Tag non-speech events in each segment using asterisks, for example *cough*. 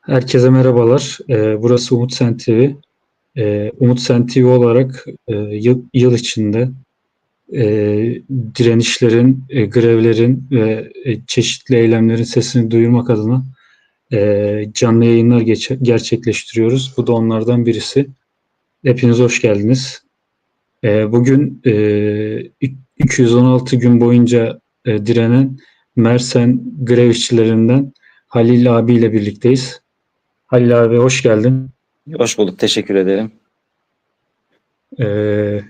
Herkese merhabalar. Ee, burası Umut Sen TV. Ee, Umut Sen TV olarak e, yıl, içinde e, direnişlerin, e, grevlerin ve çeşitli eylemlerin sesini duyurmak adına canlı yayınlar gerçekleştiriyoruz. Bu da onlardan birisi. Hepiniz hoş geldiniz. Bugün e, 216 gün boyunca direnen Mersen grev işçilerinden Halil abiyle birlikteyiz. Halil abi hoş geldin. Hoş bulduk. Teşekkür ederim. Ee,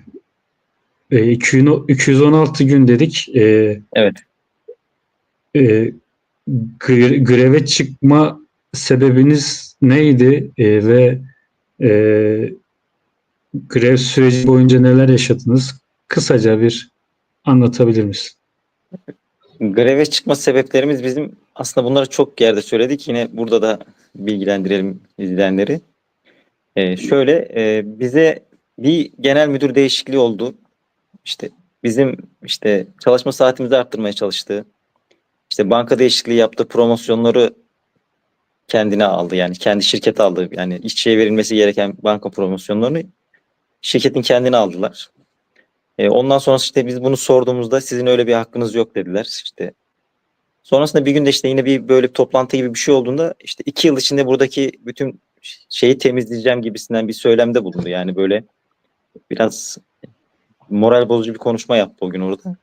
e, 200 216 gün dedik. Ee, Evet. e, gre- greve çıkma sebebiniz neydi Ee, ve e, grev süreci boyunca neler yaşadınız? Kısaca bir anlatabilir misin? Greve çıkma sebeplerimiz bizim aslında bunları çok yerde söyledik. Yine burada da bilgilendirelim izleyenleri. Ee, şöyle e, bize bir genel müdür değişikliği oldu. İşte bizim işte çalışma saatimizi arttırmaya çalıştı. İşte banka değişikliği yaptı. Promosyonları kendine aldı. Yani kendi şirkete aldı. Yani işçiye verilmesi gereken banka promosyonlarını şirketin kendine aldılar. E, ondan sonra işte biz bunu sorduğumuzda sizin öyle bir hakkınız yok dediler. İşte sonrasında bir günde işte yine bir böyle bir toplantı gibi bir şey olduğunda işte iki yıl içinde buradaki bütün şeyi temizleyeceğim gibisinden bir söylemde bulundu. Yani böyle biraz moral bozucu bir konuşma yaptı o gün orada.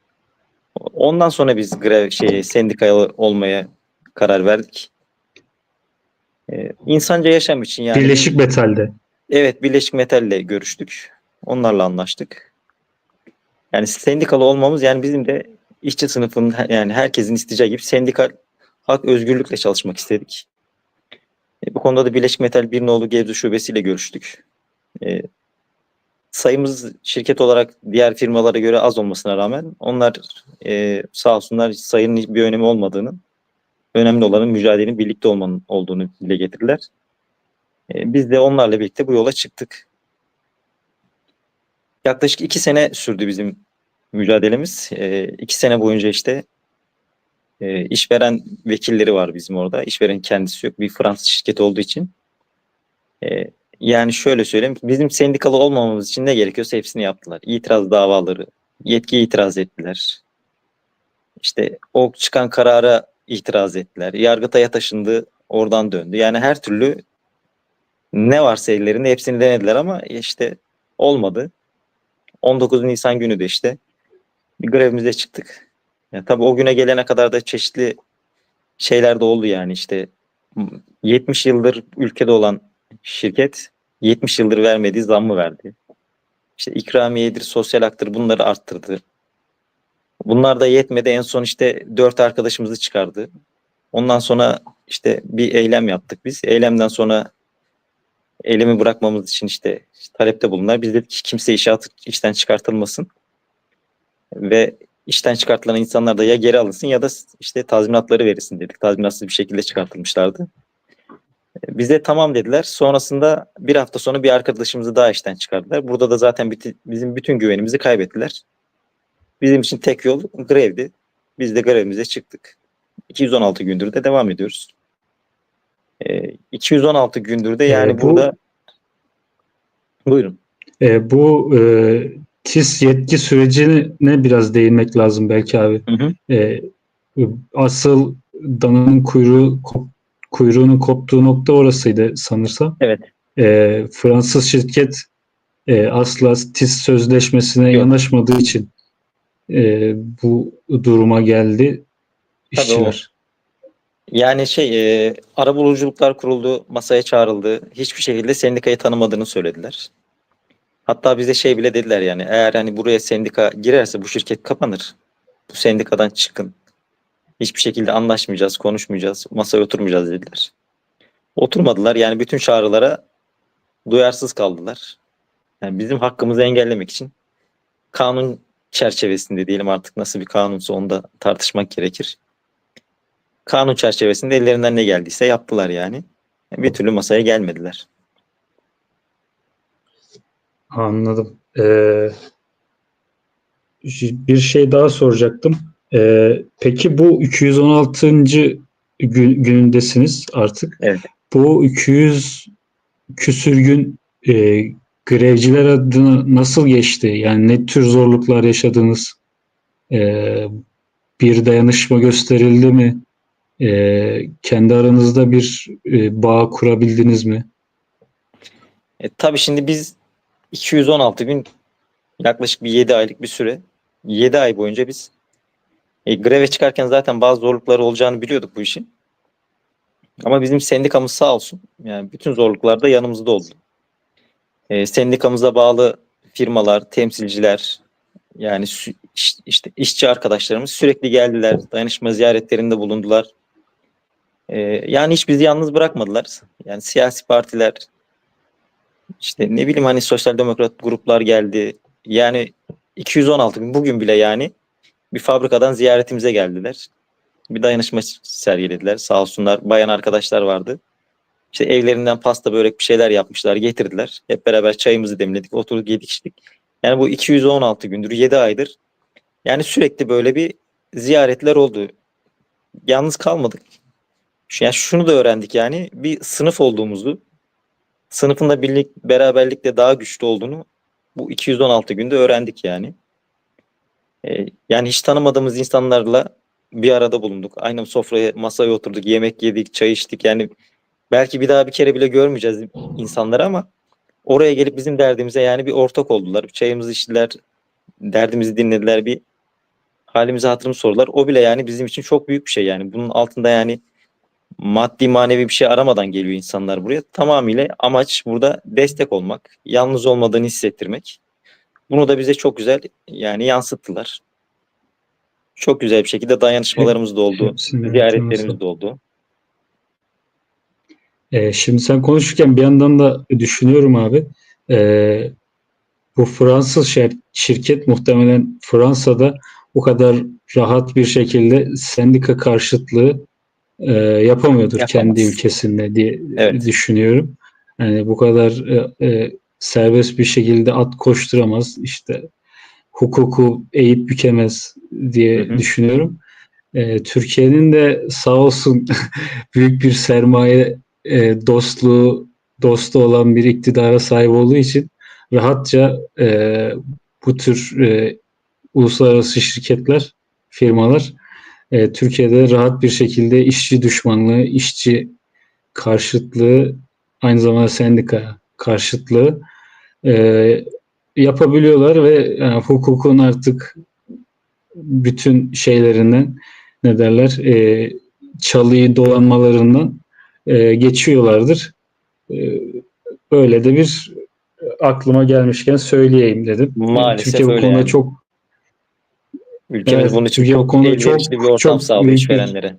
Ondan sonra biz grev şey sendikaya olmaya karar verdik. Ee, insanca yaşam için yani. Birleşik Metal'de. Evet Birleşik Metal'le görüştük. Onlarla anlaştık. Yani sendikalı olmamız yani bizim de işçi sınıfının yani herkesin isteyeceği gibi sendikal hak özgürlükle çalışmak istedik. E, bu konuda da Birleşik Metal Birnoğlu Gebze Şubesi'yle görüştük. E, sayımız şirket olarak diğer firmalara göre az olmasına rağmen onlar e, sağ olsunlar sayının bir önemi olmadığını, önemli olanın mücadelenin birlikte olmanın olduğunu dile getirdiler. E, biz de onlarla birlikte bu yola çıktık. Yaklaşık iki sene sürdü bizim mücadelemiz. E, iki sene boyunca işte e, işveren vekilleri var bizim orada. İşveren kendisi yok. Bir Fransız şirketi olduğu için. E, yani şöyle söyleyeyim. Bizim sendikalı olmamamız için ne gerekiyorsa hepsini yaptılar. İtiraz davaları, yetki itiraz ettiler. İşte o çıkan karara itiraz ettiler. Yargıtay'a taşındı, oradan döndü. Yani her türlü ne varsa ellerinde hepsini denediler ama işte olmadı. 19 Nisan günü de işte grevimize çıktık. Ya tabii o güne gelene kadar da çeşitli şeyler de oldu yani işte 70 yıldır ülkede olan şirket 70 yıldır vermediği zammı verdi. İşte ikramiyedir, sosyal haktır bunları arttırdı. Bunlar da yetmedi. En son işte dört arkadaşımızı çıkardı. Ondan sonra işte bir eylem yaptık biz. Eylemden sonra eylemi bırakmamız için işte talepte bulunlar. Biz dedik ki kimse işe at, işten çıkartılmasın. Ve işten çıkartılan insanlar da ya geri alınsın ya da işte tazminatları verilsin dedik. Tazminatsız bir şekilde çıkartılmışlardı. Bize tamam dediler. Sonrasında bir hafta sonra bir arkadaşımızı daha işten çıkardılar. Burada da zaten biti- bizim bütün güvenimizi kaybettiler. Bizim için tek yol grevdi. Biz de grevimize çıktık. 216 gündür de devam ediyoruz. Ee, 216 gündür de yani Ee, bu- burada buyurun. Ee, bu e, TİS yetki sürecine biraz değinmek lazım belki abi. Hı hı. e, asıl dananın kuyruğu kop- kuyruğunun koptuğu nokta orasıydı sanırsam. Evet. E, Fransız şirket e, asla TIS sözleşmesine Yok. yanaşmadığı için e, bu duruma geldi Tabii işçiler. Yani şey e, arabuluculuklar kuruldu, masaya çağrıldı. Hiçbir şekilde sendikayı tanımadığını söylediler. Hatta bize şey bile dediler yani eğer hani buraya sendika girerse bu şirket kapanır. Bu sendikadan çıkın. Hiçbir şekilde anlaşmayacağız, konuşmayacağız, masaya oturmayacağız dediler. Oturmadılar yani bütün çağrılara duyarsız kaldılar. Yani bizim hakkımızı engellemek için kanun çerçevesinde diyelim artık nasıl bir kanunsa onu da tartışmak gerekir kanun çerçevesinde ellerinden ne geldiyse yaptılar yani. Bir türlü masaya gelmediler. Anladım. Ee, bir şey daha soracaktım. Ee, peki bu 216. gün, günündesiniz artık. Evet. bu 200 küsür gün e, grevciler adına nasıl geçti? Yani ne tür zorluklar yaşadınız? E, bir dayanışma gösterildi mi? E, kendi aranızda bir e, bağ kurabildiniz mi? E, tabii şimdi biz 216 gün yaklaşık bir 7 aylık bir süre 7 ay boyunca biz e, greve çıkarken zaten bazı zorlukları olacağını biliyorduk bu işin. Ama bizim sendikamız sağ olsun yani bütün zorluklarda yanımızda oldu. E, sendikamıza bağlı firmalar, temsilciler yani iş- işte işçi arkadaşlarımız sürekli geldiler. Dayanışma ziyaretlerinde bulundular. E, yani hiç bizi yalnız bırakmadılar. Yani siyasi partiler, işte ne bileyim hani sosyal demokrat gruplar geldi. Yani 216 gün bugün bile yani bir fabrikadan ziyaretimize geldiler. Bir dayanışma sergilediler. Sağ olsunlar bayan arkadaşlar vardı. İşte evlerinden pasta börek bir şeyler yapmışlar getirdiler. Hep beraber çayımızı demledik oturduk yedik içtik. Yani bu 216 gündür 7 aydır yani sürekli böyle bir ziyaretler oldu. Yalnız kalmadık. Yani şunu da öğrendik yani bir sınıf olduğumuzu sınıfında birlik beraberlikle daha güçlü olduğunu bu 216 günde öğrendik yani. Ee, yani hiç tanımadığımız insanlarla bir arada bulunduk. Aynı sofraya masaya oturduk, yemek yedik, çay içtik. Yani belki bir daha bir kere bile görmeyeceğiz insanları ama oraya gelip bizim derdimize yani bir ortak oldular. Çayımızı içtiler, derdimizi dinlediler, bir halimizi hatırımızı sordular. O bile yani bizim için çok büyük bir şey yani. Bunun altında yani maddi manevi bir şey aramadan geliyor insanlar buraya. Tamamıyla amaç burada destek olmak, yalnız olmadığını hissettirmek. Bunu da bize çok güzel yani yansıttılar. Çok güzel bir şekilde dayanışmalarımız da oldu. Ziyaretlerimiz de oldu. E, şimdi sen konuşurken bir yandan da düşünüyorum abi. E, bu Fransız şir- şirket muhtemelen Fransa'da o kadar rahat bir şekilde sendika karşıtlığı e, yapamıyordur Yapamaz. kendi ülkesinde diye Evet. düşünüyorum. Yani bu kadar e, e, serbest bir şekilde at koşturamaz, işte hukuku eğip bükemez diye Hı hı. düşünüyorum. E, Türkiye'nin de sağ olsun *laughs* büyük bir sermaye e, dostluğu dostu olan bir iktidara sahip olduğu için rahatça e, bu tür e, uluslararası şirketler, firmalar e, Türkiye'de rahat bir şekilde işçi düşmanlığı, işçi karşıtlığı, aynı zamanda sendika karşıtlığı e, yapabiliyorlar ve yani hukukun artık bütün şeylerinden ne derler e, çalıyı dolanmalarından e, geçiyorlardır. E, böyle de bir aklıma gelmişken söyleyeyim dedim. Maalesef Türkiye bu öyle konuda yani. çok Ülkemiz Evet, bunun için Türkiye çok konuda çok- bir ortam çok sağlıyor işverenlere.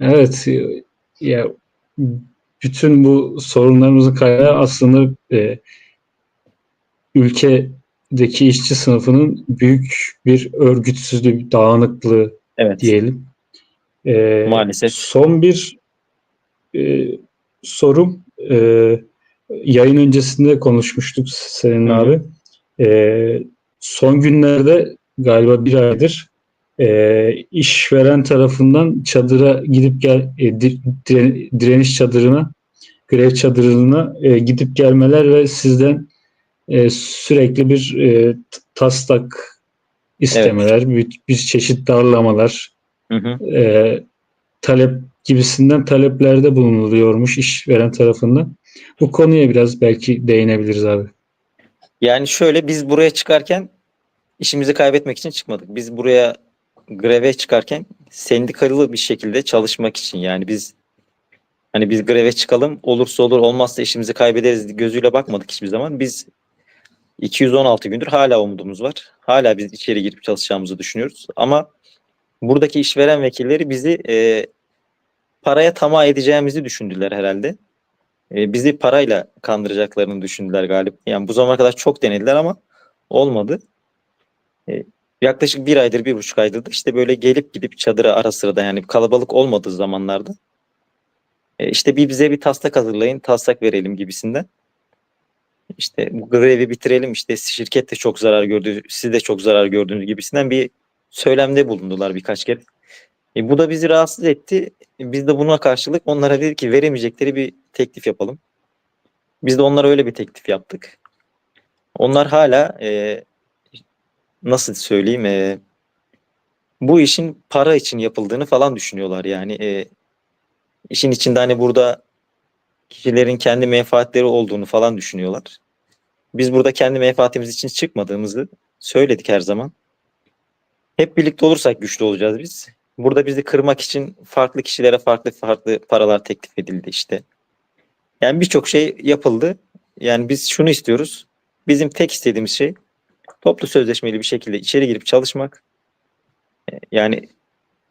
Evet, ya bütün bu sorunlarımızın kaynağı aslında e, ülkedeki işçi sınıfının büyük bir örgütsüzlüğü, dağınıklığı Evet. diyelim. E, Maalesef. Son bir e, sorum. E, yayın öncesinde konuşmuştuk hı. abi. E, son günlerde galiba bir aydır e, işveren tarafından çadıra gidip gel e, di- dire- direniş çadırına grev çadırına e, gidip gelmeler ve sizden e, sürekli bir e, taslak istemeler, bir, bir çeşit darlamalar, Hı hı. e, talep gibisinden taleplerde bulunuluyormuş işveren tarafından. Bu konuya biraz belki değinebiliriz abi. Yani şöyle biz buraya çıkarken işimizi kaybetmek için çıkmadık. Biz buraya greve çıkarken sendikalı bir şekilde çalışmak için yani biz hani biz greve çıkalım olursa olur olmazsa işimizi kaybederiz gözüyle bakmadık hiçbir zaman. Biz 216 gündür hala umudumuz var. Hala biz içeri girip çalışacağımızı düşünüyoruz. Ama buradaki işveren vekilleri bizi e, paraya tamah edeceğimizi düşündüler herhalde. E, bizi parayla kandıracaklarını düşündüler galiba. Yani bu zamana kadar çok denediler ama olmadı. E, yaklaşık bir aydır, bir buçuk aydır da işte böyle gelip gidip çadıra ara sırada yani kalabalık olmadığı zamanlarda e, işte bir bize bir taslak hazırlayın, taslak verelim gibisinden. İşte bu grevi bitirelim işte şirket de çok zarar gördü, siz de çok zarar gördünüz gibisinden bir söylemde bulundular birkaç kere. E, bu da bizi rahatsız etti. Biz de buna karşılık onlara dedik ki veremeyecekleri bir teklif yapalım. Biz de onlara öyle bir teklif yaptık. Onlar hala e, nasıl söyleyeyim e, bu işin para için yapıldığını falan düşünüyorlar yani. E, işin içinde hani burada kişilerin kendi menfaatleri olduğunu falan düşünüyorlar. Biz burada kendi menfaatimiz için çıkmadığımızı söyledik her zaman. Hep birlikte olursak güçlü olacağız biz. Burada bizi kırmak için farklı kişilere farklı farklı paralar teklif edildi işte. Yani birçok şey yapıldı. Yani biz şunu istiyoruz. Bizim tek istediğimiz şey toplu sözleşmeli bir şekilde içeri girip çalışmak. E, Yani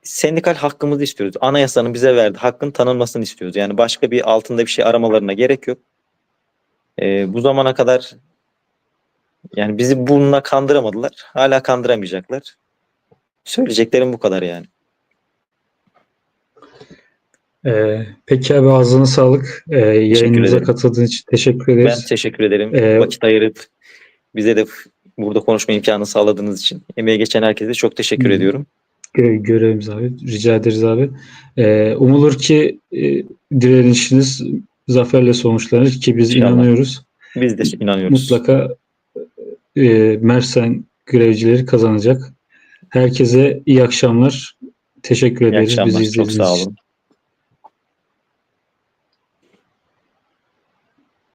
sendikal hakkımızı istiyoruz. Anayasanın bize verdiği hakkın tanınmasını istiyoruz. Yani başka bir altında bir şey aramalarına gerek yok. E, bu zamana kadar yani bizi bununla kandıramadılar. Hala kandıramayacaklar. Söyleyeceklerim bu kadar yani. Ee, peki abi ağzına sağlık. Ee, yayınımıza katıldığın için teşekkür Ben ederiz. teşekkür ederim. Ee, Vakit ayırıp bize de burada konuşma imkanı sağladığınız için. Emeğe geçen herkese çok teşekkür Hı. ediyorum. Gö- görevimiz abi. Rica ederiz abi. Ee, umulur ki e, direnişiniz zaferle sonuçlanır ki biz İnşallah. inanıyoruz. Biz de inanıyoruz. Mutlaka e, Mersen grevcileri kazanacak. Herkese iyi akşamlar. Teşekkür İyi ederiz akşamlar. bizi Çok sağ için. olun.